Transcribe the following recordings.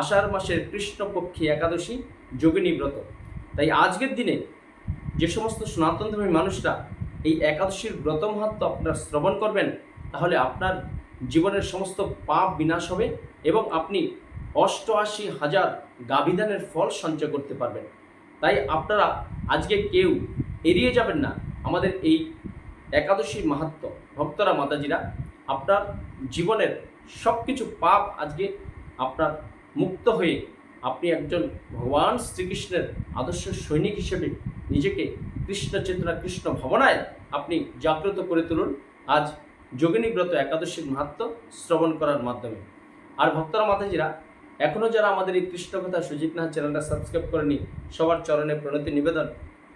আষাঢ় মাসের কৃষ্ণপক্ষী একাদশী যোগিনী ব্রত। তাই আজকের দিনে যে সমস্ত সনাতন ধর্মী মানুষরা এই একাদশীর ব্রত মাহাত্ম আপনার শ্রবণ করবেন, তাহলে আপনার জীবনের সমস্ত পাপ বিনাশ হবে এবং আপনি অষ্টআশি হাজার গাভিদানের ফল সঞ্চয় করতে পারবেন। তাই আপনারা আজকে কেউ এড়িয়ে যাবেন না আমাদের এই একাদশীর মাহাত্ম ভক্তরা, মাতাজিরা, আপনার জীবনের সব কিছু পাপ আজকে আপনার মুক্ত হয়ে আপনি একজন ভগবান শ্রীকৃষ্ণের আদর্শ সৈনিক হিসেবে নিজেকে কৃষ্ণ চেতনা, কৃষ্ণ ভাবনায় আপনি জাগ্রত করে তুলুন। আজ যোগিনী ব্রত একাদশীর মাহাত্ম শ্রবণ করার মাধ্যমে। আর ভক্তরা, মাতাজিরা এখনও যারা আমাদের এই কৃষ্ণকথা সুজিত নাথ চ্যানেলটা সাবস্ক্রাইব করেনি সবার চরণে প্রণতি নিবেদন।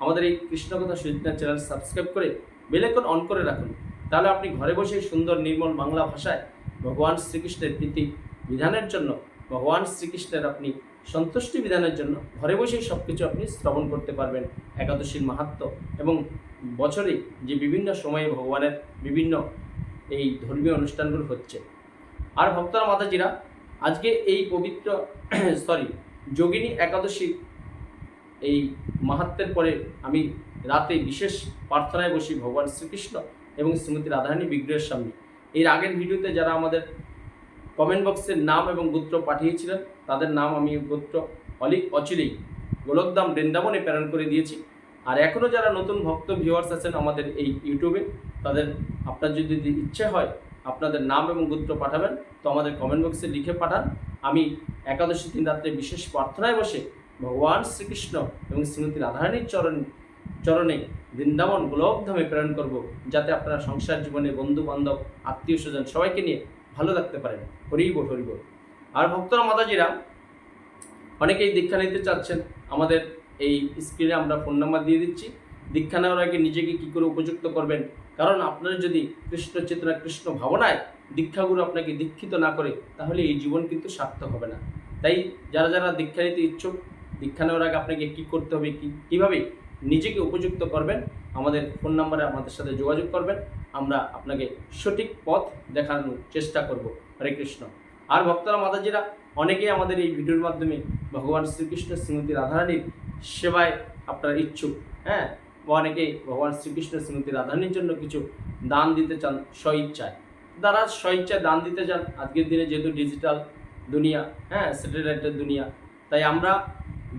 আমাদের এই কৃষ্ণকথা সুজিত নাথ চ্যানেল সাবস্ক্রাইব করে বেলেকন অন করে রাখুন। তাহলে আপনি ঘরে বসে সুন্দর নির্মল বাংলা ভাষায় ভগবান শ্রীকৃষ্ণের প্রীতি বিধানের জন্য ভগবান শ্রীকৃষ্ণের আপনি সন্তুষ্টি বিধানের জন্য ঘরে বসেই সব কিছু আপনি শ্রবণ করতে পারবেন। একাদশীর মাহাত্ম এবং বছরে যে বিভিন্ন সময়ে ভগবানের বিভিন্ন এই ধর্মীয় অনুষ্ঠানগুলো হচ্ছে। আর ভক্তরা, মাতাজিরা, আজকে এই পবিত্র সরি যোগিনী একাদশী এই মাহাত্মের পরে আমি রাতে বিশেষ প্রার্থনায় বসি ভগবান শ্রীকৃষ্ণ এবং শ্রীমতী রাধারানী বিগ্রহের সামনে। এর আগের ভিডিওতে যারা আমাদের কমেন্ট বক্সের নাম এবং গোত্র পাঠিয়েছিলেন। তাদের নাম আমি গোত্র অলিক অচিরেই গোলকদাম বৃন্দাবনে প্রেরণ করে দিয়েছি। আর এখনও যারা নতুন ভক্ত ভিউয়ার্স আছেন আমাদের এই ইউটিউবে, তাদের আপনার যদি ইচ্ছে হয় আপনাদের নাম এবং গোত্র পাঠাবেন, তো আমাদের কমেন্ট বক্সে লিখে পাঠান। আমি একাদশী দিন রাত্রে বিশেষ প্রার্থনায় বসে ভগবান শ্রীকৃষ্ণ এবং শ্রীমতী রাধারানীর চরণ, চরণে বৃন্দাবন গোলকধামে প্রেরণ করব, যাতে আপনারা সংসার জীবনে বন্ধু বান্ধব আত্মীয় স্বজন সবাইকে নিয়ে ভালো থাকতে পারেন হরিব হরিব আর ভক্তরা, মাতাজিরা, অনেকেই দীক্ষা নিতে চাচ্ছেন। আমাদের এই স্ক্রিনে আমরা ফোন নাম্বার দিয়ে দিচ্ছি। দীক্ষা নেওয়ার আগে নিজেকে কী করে উপযুক্ত করবেন? কারণ আপনারা যদি কৃষ্ণ চেতনা, কৃষ্ণ ভাবনায় দীক্ষাগুরু আপনাকে দীক্ষিত না করে, তাহলে এই জীবন কিন্তু সার্থক হবে না। তাই যারা যারা দীক্ষা নিতে ইচ্ছুক, দীক্ষা নেওয়ার আগে আপনাকে কী করতে হবে, কী, কীভাবে নিজেকে উপযুক্ত করবেন, আমাদের ফোন নাম্বারে আমাদের সাথে যোগাযোগ করবেন। আমরা আপনাকে সঠিক পথ দেখানোর চেষ্টা করব। হরে কৃষ্ণ। আর ভক্তরা, মাতাজিরা, অনেকেই আমাদের এই ভিডিওর মাধ্যমে ভগবান শ্রীকৃষ্ণ শ্রীমতী রাধারানীর সেবায় আপনারা ইচ্ছুক হ্যাঁ? বা অনেকেই ভগবান শ্রীকৃষ্ণ শ্রীমতী রাধারানীর জন্য কিছু দান দিতে চান স্বইচ্ছায়। তারা স্বইচ্ছায় দান দিতে চান, আজকের দিনে যেহেতু ডিজিটাল দুনিয়া হ্যাঁ স্যাটেলাইটের দুনিয়া, তাই আমরা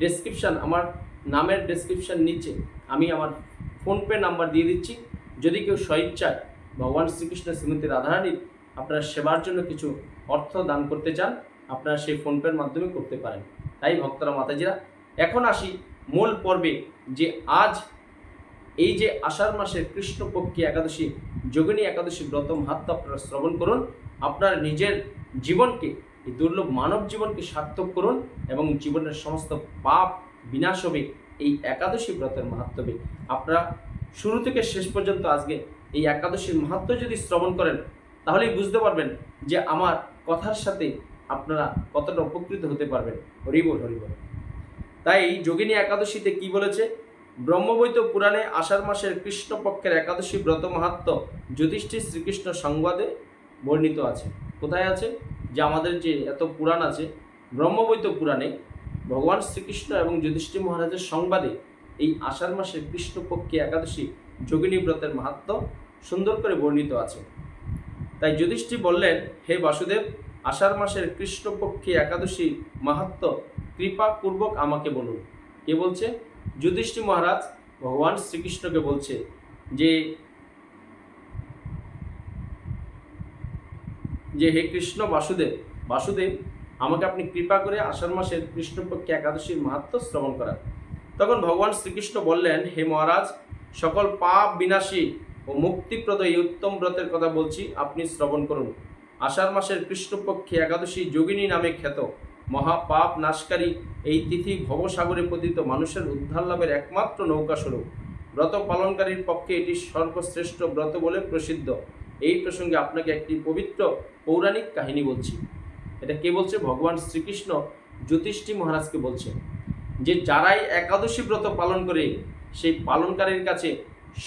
ডেসক্রিপশান আমার নামের ডেসক্রিপশান নিচে আমি আমার ফোনপে নাম্বার দিয়ে দিচ্ছি। যদি কেউ স্বইচ্ছায় ভগবান শ্রীকৃষ্ণ শ্রীমতী রাধারানীর আপনার সেবার জন্য কিছু অর্থ দান করতে চান, আপনারা সেই ফোনপের মাধ্যমে করতে পারেন। তাই ভক্তরা, মাতাজিরা, এখন আসি মূল পর্বে যে আজ এই যে আষাঢ় মাসের কৃষ্ণপক্ষী একাদশী, যোগিনী একাদশী ব্রত মাহাত্ম আপনারা শ্রবণ করুন, আপনার নিজের জীবনকে, এই দুর্লভ মানব জীবনকে সার্থক করুন এবং জীবনের সমস্ত পাপ বিনাশ হবে এই একাদশী ব্রতের মাহাত্মবে আপনারা শুরু থেকে শেষ পর্যন্ত আজকে এই একাদশীর মাহাত্ম যদি শ্রবণ করেন, তাহলেই বুঝতে পারবেন যে আমার কথার সাথে আপনারা কতটা উপকৃত হতে পারবেন। হরিবল হরিবল তাই যোগিনী একাদশীতে কি বলেছে? ব্রহ্মবৈত পুরাণে আষাঢ় মাসের কৃষ্ণপক্ষের একাদশী ব্রত মাহাত্ম যুধিষ্ঠির শ্রীকৃষ্ণ সংবাদে বর্ণিত আছে। কোথায় আছে? যে আমাদের যে এত পুরাণ আছে, ব্রহ্মবৈত পুরাণে ভগবান শ্রীকৃষ্ণ এবং যুধিষ্ঠির মহারাজের সংবাদে এই আষাঢ় মাসের কৃষ্ণপক্ষী একাদশী যোগিনী ব্রতের মাহাত্ম সুন্দর করে বর্ণিত আছে। তাই যুধিষ্ঠি বললেন, হে বাসুদেব, আষাঢ় মাসের কৃষ্ণপক্ষী একাদশী মাহাত্ম কৃপাপূর্বক আমাকে বলুন। কে বলছে? যুধিষ্ঠি মহারাজ ভগবান শ্রীকৃষ্ণকে বলছে যে যে হে কৃষ্ণ বাসুদেব বাসুদেব, আমাকে আপনি কৃপা করে আষাঢ় মাসের কৃষ্ণপক্ষে একাদশীর মাহাত্ম শ্রবণ করান। তখন ভগবান শ্রীকৃষ্ণ বললেন, হে মহারাজ, সকল পাপ বিনাশী ও মুক্তিপ্রদ এই উত্তম ব্রতের কথা বলছি, আপনি শ্রবণ করুন। আষাঢ় মাসের কৃষ্ণপক্ষে একাদশী যোগিনী নামে খ্যাত মহাপাপ নাশকারী এই তিথি ভবসাগরে পতিত মানুষের উদ্ধার লাভের একমাত্র নৌকা স্বরূপ। ব্রত পালনকারীর পক্ষে এটি সর্বশ্রেষ্ঠ ব্রত বলে প্রসিদ্ধ। এই প্রসঙ্গে আপনাকে একটি পবিত্র পৌরাণিক কাহিনী বলছি। এটা কে বলছে? ভগবান শ্রীকৃষ্ণ জ্যোতিষ্ঠী মহারাজকে বলছে যে যারাই একাদশী ব্রত পালন করে, সেই পালনকারীর কাছে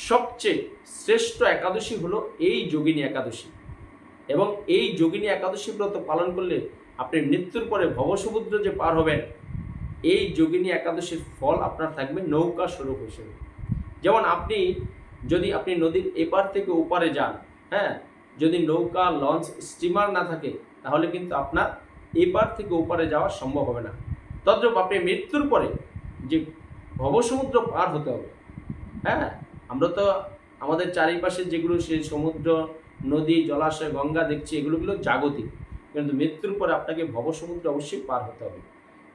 সবচেয়ে শ্রেষ্ঠ একাদশী হলো এই যোগিনী একাদশী। এবং এই যোগিনী একাদশী ব্রত পালন করলে আপনি মৃত্যুর পরে ভবসমুদ্র যে পার হবেন, এই যোগিনী একাদশীর ফল আপনার থাকবে, নৌকা স্বরূপ হিসেবে। যেমন আপনি, যদি আপনি নদীর এপার থেকে ওপারে যান হ্যাঁ যদি নৌকা, লঞ্চ, স্টিমার না থাকে, তাহলে কিন্তু আপনার এপার থেকে ওপারে যাওয়া সম্ভব হবে না। তদ্রূপ আপনি মৃত্যুর পরে যে ভবসমুদ্র পার হতে হবে হ্যাঁ? আমরা তো আমাদের চারিপাশে যেগুলো সেই সমুদ্র, নদী, জলাশয়, গঙ্গা দেখছি, এগুলোগুলো জাগতিক। কিন্তু মৃত্যুর পরে আপনাকে ভবসমুদ্র অবশ্যই পার হতে হবে।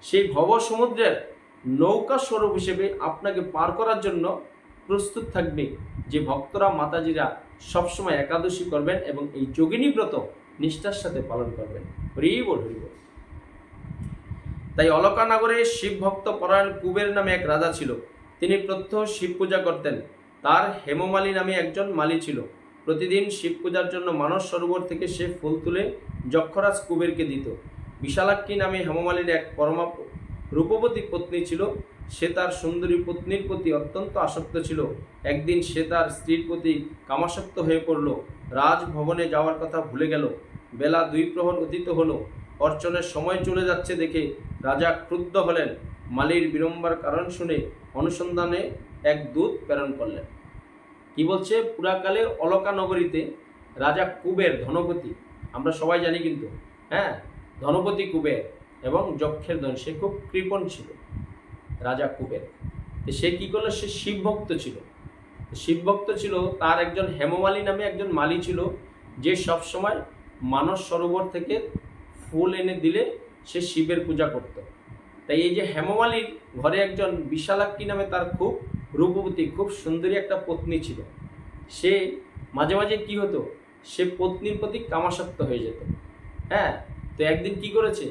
সেই ভবসমুদ্রের নৌকা স্বরূপ হিসেবে আপনাকে পার করার জন্য প্রস্তুত থাকবে যে ভক্তরা, মাতাজিরা সবসময় একাদশী করবেন এবং এই যোগিনী ব্রত নিষ্ঠার সাথে পালন করবেন। হরি বল বল। তাই অলকানগরে শিব ভক্ত পরায়ণ কুবের নামে এক রাজা ছিল। তিনি প্রত্যহ শিব পূজা করতেন। তার হেমমালী নামে একজন মালি ছিল। প্রতিদিন শিব পূজার জন্য মানস সরোবর থেকে সে ফুল তুলে যক্ষরাজ কুবেরকে দিত। বিশালাক্ষী নামে হেমমালির এক পরমা রূপবতী পত্নী ছিল। সে তার সুন্দরী পত্নীর প্রতি অত্যন্ত আসক্ত ছিল। একদিন সে তার স্ত্রীর প্রতি কামাসক্ত হয়ে পড়ল। রাজভবনে যাওয়ার কথা ভুলে গেল। বেলা দুই প্রহর অতীত হলো। অর্চনের সময় চলে যাচ্ছে দেখে রাজা ক্রুদ্ধ হলেন। মালির বিড়ম্বার কারণ শুনে অনুসন্ধানে এক দূত প্রেরণ করলেন। কি বলছে? পুরাকালে অলকা নগরীতে রাজা কুবের ধনপতি, আমরা সবাই জানি কিন্তু হ্যাঁ? ধনপতি কুবের এবং যক্ষের ধন, সে খুব কৃপণ ছিল, রাজা কুবের। সে কি করল? সে শিবভক্ত ছিল। শিবভক্ত ছিল, তার একজন হেমমালী নামে একজন মালি ছিল, যে সব সময় মানস সরোবর থেকে ফুল এনে দিলে সে শিবের পূজা করত। তাই এই যে হেমমালির ঘরে একজন বিশালাক্ষী নামে তার খুব রূপবতী, খুব সুন্দরী একটা পত্নী ছিল। সে মাঝে মাঝে কি হতো, সে পত্নীর প্রতি কামাসক্ত হয়ে যেত। হ্যাঁ তো একদিন কি করেছে,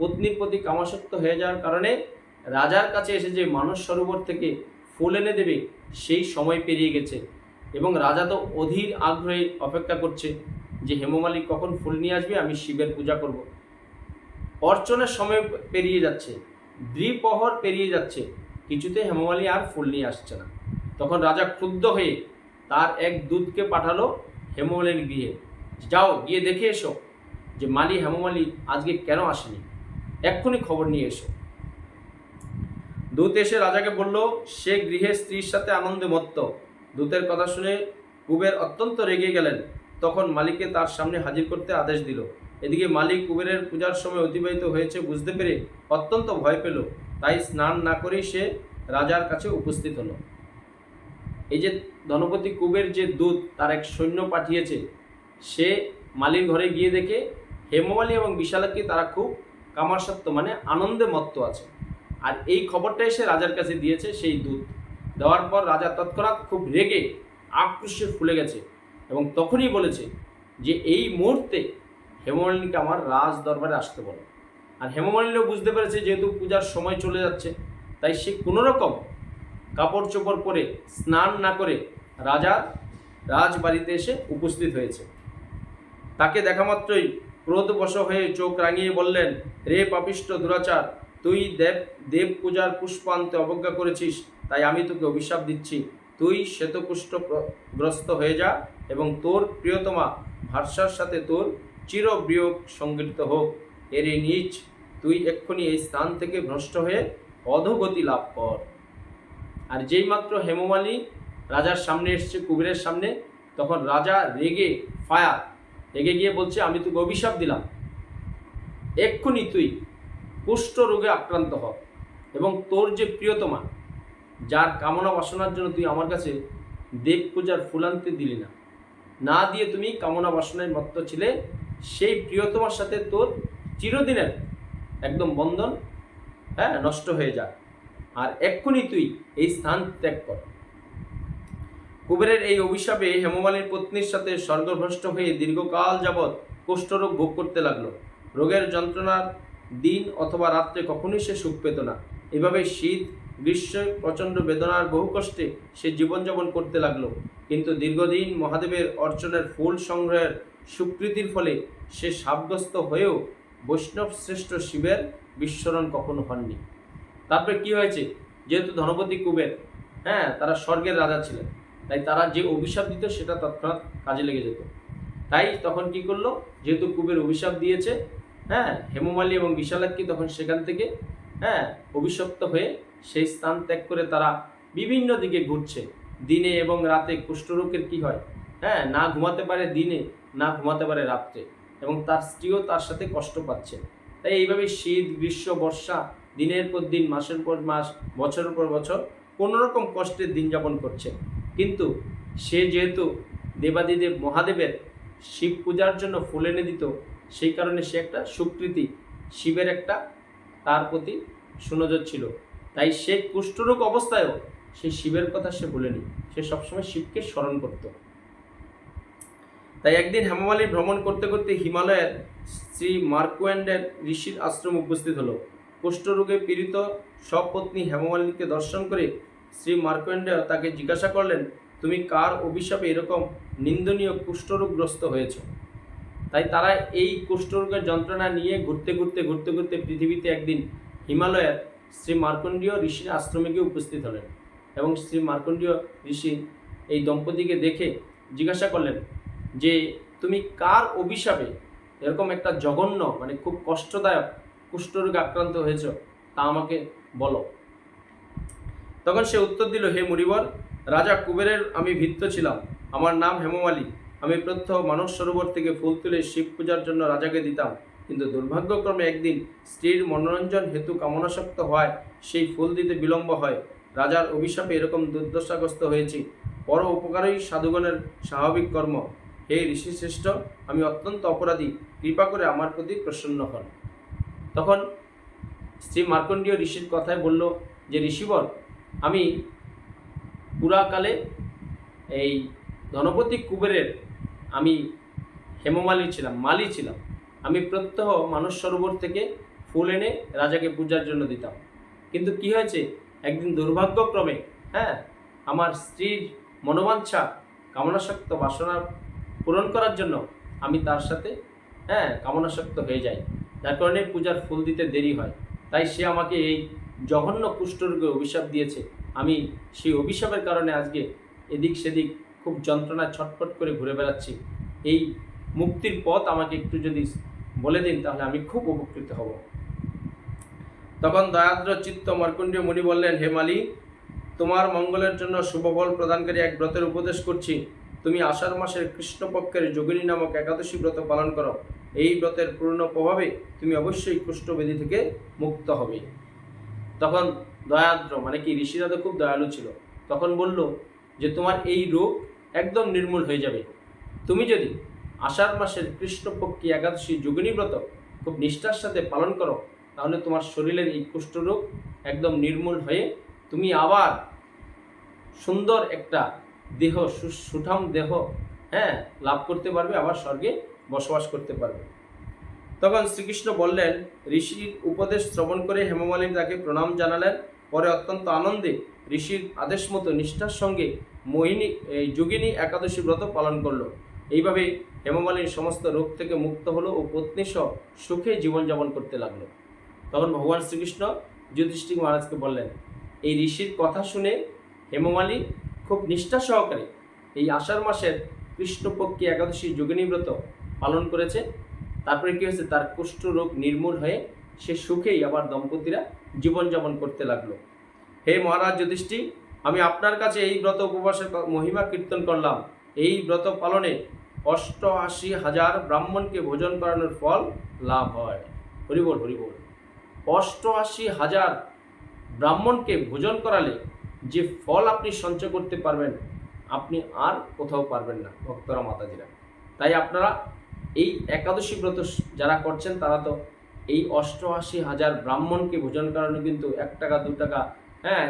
পত্নীর প্রতি কামাসক্ত হয়ে যাওয়ার কারণে রাজার কাছে এসে যে মানস সরোবর থেকে ফুল এনে দেবে, সেই সময় পেরিয়ে গেছে এবং রাজা তো অধীর আগ্রহে অপেক্ষা করছে যে হেমমালী কখন ফুল নিয়ে আসবে, আমি শিবের পূজা করব। অর্চনের সময় পেরিয়ে যাচ্ছে, দ্বিপহর পেরিয়ে যাচ্ছে, কিছুতে হেমমালি আর ফুল নিয়ে আসছে না। তখন রাজা ক্ষুব্ধ হয়ে তার এক দূতকে পাঠালো হেমমালির গৃহে, যাও, গিয়ে দেখে এসো যে মালি হেমমালি আজকে কেন আসেনি। এক্ষুনি খবর নিয়ে এসো। দূত এসে রাজাকে বলল, সে গৃহে স্ত্রীর সাথে আনন্দে মত্ত। দূতের কথা শুনে কুবের অত্যন্ত রেগে গেলেন। তখন মালিককে তার সামনে হাজির করতে আদেশ দিল। এদিকে মালিক কুবেরের পূজার সময় অতিবাহিত হয়েছে বুঝতে পেরে অত্যন্ত ভয় পেল। তাই স্নান না করেই সে রাজার কাছে উপস্থিত হলো। এই যে ধনপতি কুবের যে দূত, তার এক সৈন্য পাঠিয়েছে, সে মালির ঘরে গিয়ে দেখে হেমমালী এবং বিশালাক্ষী তারা খুব কামাসত্ব মানে আনন্দে মত্ত আছে। আর এই খবরটা এসে রাজার কাছে দিয়েছে সেই দূত। দেওয়ার পর রাজা তৎক্ষণাৎ খুব রেগে আক্রোশে ফুলে গেছে। এবং তখনই বলেছে যে এই মুহূর্তে হেমমালিনীকে আমার রাজ দরবারে আসতে বলো। আর হেমমালিনীও বুঝতে পেরেছে যেহেতু পূজার সময় চলে যাচ্ছে, তাই সে কোনোরকম কাপড় চোপড় পরে স্নান না করে রাজা রাজবাড়িতে এসে উপস্থিত হয়েছে। তাকে দেখা মাত্রই ক্রোধবশ হয়ে চোখ রাঙিয়ে বললেন, রে পাপিষ্ট দুরাচার, তুই দেব দেব পূজার পুষ্পান্তে অবজ্ঞা করেছিস, তাই আমি তোকে অভিশাপ দিচ্ছি। তুই শ্বেতপুষ্ট গ্রস্ত হয়ে যা এবং তোর প্রিয়তমা ভারসার সাথে তোর চিরবিয়োগ সংগঠিত হোক। এরে নিচ তুই এক্ষুনি এই স্থান থেকে ভ্রষ্ট হয়ে অধোগতি লাভ কর। আর যেই মাত্র হেমমালী রাজার সামনে এসছে, কুবেরের সামনে, তখন রাজা রেগে ফায়ার, রেগে গিয়ে বলছে, আমি তোকে অভিশাপ দিলাম। এক্ষুনি তুই কুষ্ঠ রোগে আক্রান্ত হ এবং তোর যে প্রিয়তমা, যার কামনা বাসনার জন্য তুই আমার কাছে দেব পূজার ফুল আনতে দিলি না। না দিয়ে তুমি কামনা বাসনায় মত্ত ছিলে, সেই প্রিয়তমার সাথে তোর চিরদিনের একদম বন্ধন হ্যাঁ নষ্ট হয়ে যা আর এক্ষুনি তুই এই স্থান ত্যাগ কর। কুবেরের এই অভিশাপে হেমমালির পত্নীর সাথে স্বর্গভ্রষ্ট হয়ে দীর্ঘকাল যাবৎ কুষ্ঠরোগ ভোগ করতে লাগল। রোগের যন্ত্রণার দিন অথবা রাত্রে কখনোই সে সুখ পেত না। এভাবে শীত, গ্রীষ্ম, প্রচণ্ড বেদনার বহু কষ্টে সে জীবনযাপন করতে লাগল। কিন্তু দীর্ঘদিন মহাদেবের অর্চনের ফুল সংগ্রহের স্বীকৃতির ফলে সে সাব্যস্ত হয়েও বৈষ্ণব শ্রেষ্ঠ শিবের বিস্মরণ কখনো হননি। তারপরে কি হয়েছে? যেহেতু ধনপতি কুবের হ্যাঁ তারা স্বর্গের রাজা ছিলেন, তাই তারা যে অভিশাপ দিত সেটা তৎক্ষণাৎ কাজে লেগে যেত। তাই তখন কি করল? যেহেতু কুবের অভিশাপ দিয়েছে হ্যাঁ হেমমালী এবং বিশালাক্ষী তখন সেখান থেকে হ্যাঁ অভিশপ্ত হয়ে সেই স্থান ত্যাগ করে তারা বিভিন্ন দিকে ঘুরছে। দিনে এবং রাতে কুষ্ঠরোগের কি হয়? হ্যাঁ না ঘুমাতে পারে দিনে, না ঘুমাতে পারে রাত্রে। এবং তার স্ত্রীও তার সাথে কষ্ট পাচ্ছে। তাই এইভাবে শীত, গ্রীষ্ম, বর্ষা দিনের পর দিন, মাসের পর মাস, বছরের পর বছর কোনো রকম কষ্টের দিন যাপন করছে। কিন্তু সে যেহেতু দেবাদিদেব মহাদেবের শিব পূজার জন্য ফুল এনে দিত, সেই কারণে সে একটা সুকৃতি শিবের একটা তার প্রতি সুনজর ছিল। তাই সে কুষ্ঠরোগ অবস্থায়ও সে শিবের কথা সে ভুলেনি সে সবসময় শিবকে স্মরণ করত। তাই একদিন হেমামালী ভ্রমণ করতে করতে হিমালয়ের শ্রী মার্কোয়েন্ডের ঋষির আশ্রম উপস্থিত হলো। কুষ্ঠরোগে পীড়িত সপত্নী হেমমালিনীকে দর্শন করে শ্রী মার্কোয়েন্ডে তাকে জিজ্ঞাসা করলেন, তুমি কার অভিশাপে এরকম নিন্দনীয় কুষ্ঠরোগগ্রস্ত হয়েছ? তাই তারা এই কুষ্ঠরোগের যন্ত্রণা নিয়ে ঘুরতে ঘুরতে ঘুরতে ঘুরতে পৃথিবীতে একদিন হিমালয়ের শ্রী মার্কণ্ডীয় ঋষির আশ্রমে গিয়ে উপস্থিত হলেন। এবং শ্রী মার্কণ্ডীয় ঋষি এই দম্পতিকে দেখে জিজ্ঞাসা করলেন যে, তুমি কার অভিশাপে এরকম একটা জঘন্য মানে খুব কষ্টদায়ক কুষ্ঠরোগে আক্রান্ত হয়েছ তা আমাকে বলো? তখন সে উত্তর দিল, হে মুরিবর রাজা কুবেরের আমি ভিত্ত ছিলাম। আমার নাম হেমমালী। আমি প্রত্যহ মানস সরোবর থেকে ফুল তুলে শিব পূজার জন্য রাজাকে দিতাম। কিন্তু দুর্ভাগ্যক্রমে একদিন স্ত্রীর মনোরঞ্জন হেতু কামনাসক্ত হওয়ায় সেই ফুল দিতে বিলম্ব হয়। রাজার অভিশাপে এরকম দুর্দশাগ্রস্ত হয়েছি। পর উপকারই সাধুগণের স্বাভাবিক কর্ম। হে ঋষিশ্রেষ্ঠ আমি অত্যন্ত অপরাধী। কৃপা করে আমার প্রতি প্রসন্ন হন। তখন শ্রী মার্কণ্ডীয় ঋষির কথায় বলল, যে ঋষিবর, আমি পুরাকালে এই ধনপতি কুবেরের আমি হেমমালী ছিলাম, মালি ছিলাম। আমি প্রত্যহ মানস সরোবর থেকে ফুল এনে রাজাকে পূজার জন্য দিতাম। কিন্তু কি হয়েছে? একদিন দুর্ভাগ্যক্রমে হ্যাঁ আমার স্ত্রীর মনোবাঞ্ছা, কামনাসক্ত বাসনা পূরণ করার জন্য আমি তার সাথে হ্যাঁ কামনাসক্ত হয়ে যাই। যার কারণে পূজার ফুল দিতে দেরি হয়। তাই সে আমাকে এই জঘন্য কুষ্ঠরোগে অভিশাপ দিয়েছে। আমি সেই অভিশাপের কারণে আজকে এদিক সেদিক খুব যন্ত্রণায় ছটফট করে ঘুরে বেড়াচ্ছি। এই মুক্তির পথ আমাকে একটু যদি বলে দিন, তাহলে আমি খুব উপকৃত হব। তখন দয়াদ্র চিত্ত মার্কণ্ডীয় মুনি বললেন, হে মালি, তোমার মঙ্গলের জন্য শুভফল প্রদানকারী এক ব্রতের উপদেশ করছি। তুমি আষাঢ় মাসের কৃষ্ণপক্ষের যোগিনী নামক একাদশী ব্রত পালন করো। এই ব্রতের পূর্ণ প্রভাবে তুমি অবশ্যই কুষ্ঠবেদী থেকে মুক্ত হবে। তখন দয়াদ্র মানে কি, ঋষিরা তো খুব দয়ালু ছিল, তখন বলল যে, তোমার এই রোগ একদম নির্মূল হয়ে যাবে। তুমি যদি আষাঢ় মাসের কৃষ্ণপক্ষী একাদশী যোগিনী ব্রত খুব নিষ্ঠার সাথে পালন করো তাহলে তোমার শরীরের এই কুষ্ঠরোগ একদম নির্মূল হয়ে তুমি আবার সুন্দর একটা দেহ সুঠাম দেহ হ্যাঁ লাভ করতে পারবে, আবার স্বর্গে বসবাস করতে পারবে। তখন শ্রীকৃষ্ণ বললেন, ঋষির উপদেশ শ্রবণ করে হেমমালিনী তাকে প্রণাম জানালেন। পরে অত্যন্ত আনন্দে ঋষির আদেশ মতো নিষ্ঠার সঙ্গে মোহিনী, এই যোগিনী একাদশী ব্রত পালন করল। এইভাবে হেমমালিনীর সমস্ত রোগ থেকে মুক্ত হলো ও পত্নী সহ সুখে জীবনযাপন করতে লাগল। তখন ভগবান শ্রীকৃষ্ণ যুধিষ্ঠির মহারাজকে বললেন, এই ঋষির কথা শুনে হেমমালী খুব নিষ্ঠা সহকারে এই আষাঢ় মাসের কৃষ্ণপক্ষী একাদশী যোগিনী ব্রত পালন করেছে। তারপরে কী হয়েছে? তার কুষ্ঠ রোগ নির্মূল হয়ে সে সুখেই আবার দম্পতিরা জীবনযাপন করতে লাগল। হে মহারাজ যুধিষ্ঠি আমি আপনার কাছে এই ব্রত উপবাসের মহিমা কীর্তন করলাম। এই ব্রত পালনে অষ্টআশি হাজার ব্রাহ্মণকে ভোজন করানোর ফল লাভ হয়। হরিবল হরিবল। অষ্টআশি হাজার ব্রাহ্মণকে ভোজন করালে যে ফল আপনি সঞ্চয় করতে পারবেন, আপনি আর কোথাও পারবেন না, ভক্তরা মাতাজিরা। তাই আপনারা এই একাদশী ব্রত যারা করছেন, তারা তো এই অষ্টআশি হাজার ব্রাহ্মণকে ভোজন করানো কিন্তু এক টাকা, দু টাকা হ্যাঁ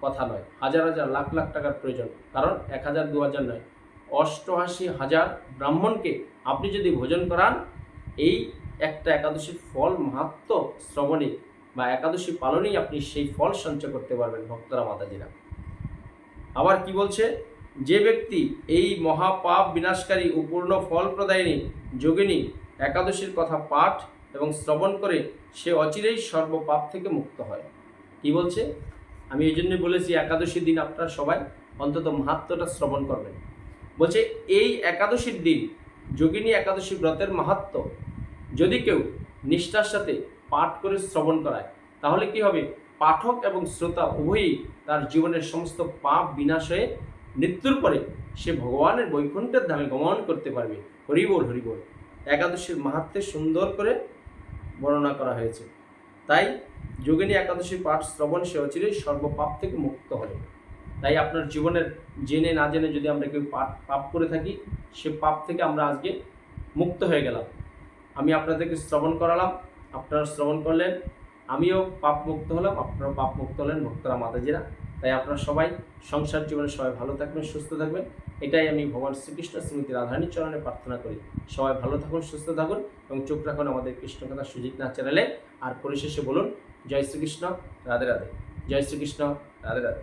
কথা নয়। হাজার হাজার, লাখ লাখ টাকার প্রয়োজন। কারণ এক হাজার, দু হাজার নয়। অষ্টআশি হাজার ব্রাহ্মণকে আপনি যদি ভোজন করান, এই একটা একাদশীর ফল মাহাত্ম শ্রবণে বা একাদশী পালনেই আপনি সেই ফল সঞ্চয় করতে পারবেন ভক্তরা মাতাজিরা। আবার কি বলছে? যে ব্যক্তি এই মহাপাপ বিনাশকারী উপূর্ণ ফল প্রদায়িনী, যোগিনী, একাদশীর কথা পাঠ এবং শ্রবণ করে সে অচিরেই সর্বপাপ থেকে মুক্ত হয়। কি বলছে? আমি এই জন্যই বলেছি একাদশীর দিন আপনারা সবাই অন্তত মাহাত্মটা শ্রবণ করবেন। বলছে, এই একাদশীর দিন যোগিনী একাদশী ব্রতের মাহাত্ম যদি কেউ নিষ্ঠার সাথে পাঠ করে শ্রবণ করায়, তাহলে কি হবে? পাঠক এবং শ্রোতা উভয়ই তার জীবনের সমস্ত পাপ বিনাশ হয়ে মৃত্যুর পরে সে ভগবানের বৈকুণ্ঠের ধামে গমন করতে পারবে। হরিবোল হরিবোল একাদশীর মাহাত্মে সুন্দর করে বর্ণনা করা হয়েছে। তাই যোগিনী একাদশীর পাঠ শ্রবণ সে অচিরেই সর্বপাপ থেকে মুক্ত হবে। তাই আপনার জীবনের জেনে না জেনে যদি আমরা কেউ পাপ করে থাকি, সে পাপ থেকে আমরা আজকে মুক্ত হয়ে গেলাম। আমি আপনাদেরকে শ্রবণ করালাম, আপনারা শ্রবণ করলেন, আমিও পাপ মুক্ত হলাম আপনারা পাপ মুক্ত হলেন, ভক্তরা মাতাজিরা। তাই আপনারা সবাই সংসার জীবনে সবাই ভালো থাকবেন, সুস্থ থাকবেন। এটাই আমি ভগবান শ্রীকৃষ্ণ, শ্রীমতী রাধারানীর চরণে প্রার্থনা করি। সবাই ভালো থাকুন, সুস্থ থাকুন এবং চোখ রাখুন আমাদের কৃষ্ণকথা সুজিত নাথ চ্যানেলে। আর পরিশেষে বলুন, জয় শ্রীকৃষ্ণ, রাধে রাধে। জয় শ্রীকৃষ্ণ, রাধে রাধে।